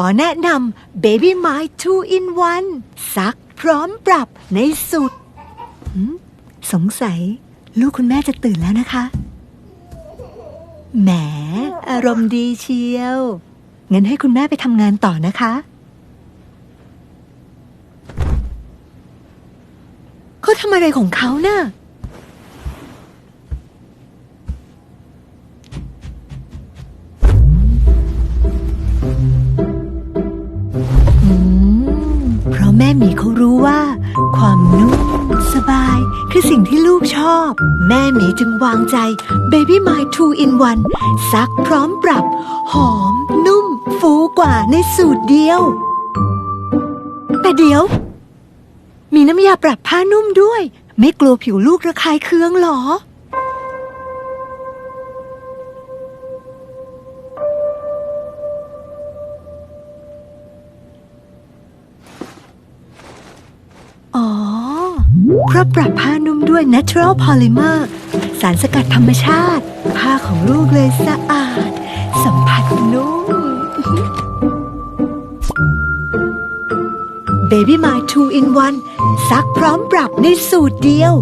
อแนะนำ Baby My 2 in 1 ซักพร้อมปรับในสุด สงสัย ลูกคุณแม่จะตื่นแล้วนะคะ แหม อารมณ์ดีเชียว งั้นให้คุณแม่ไปทำงานต่อนะคะ เขาทำอะไรของเขาน่ะ เพราะแม่หมีเขารู้ว่า ความนุ่มสบายคือสิ่งที่ลูกชอบ แม่หมีจึงวางใจ Baby My 2 in 1 ซักพร้อมปรับ หอม นุ่ม ฟูกว่าในสูตรเดียว แต่เดี๋ยว มีน้ำยาปรับผ้านุ่มด้วย ไม่กลัวผิวลูกระคายเคืองหรอ อ๋อ เพราะปรับผ้านุ่มด้วย Natural Polymer สารสกัดธรรมชาติ ผ้าของลูกเลยสะอาด สัมผัสนุ่ม Baby My 2 in 1ซักพร้อมปรับในสูตรเดียว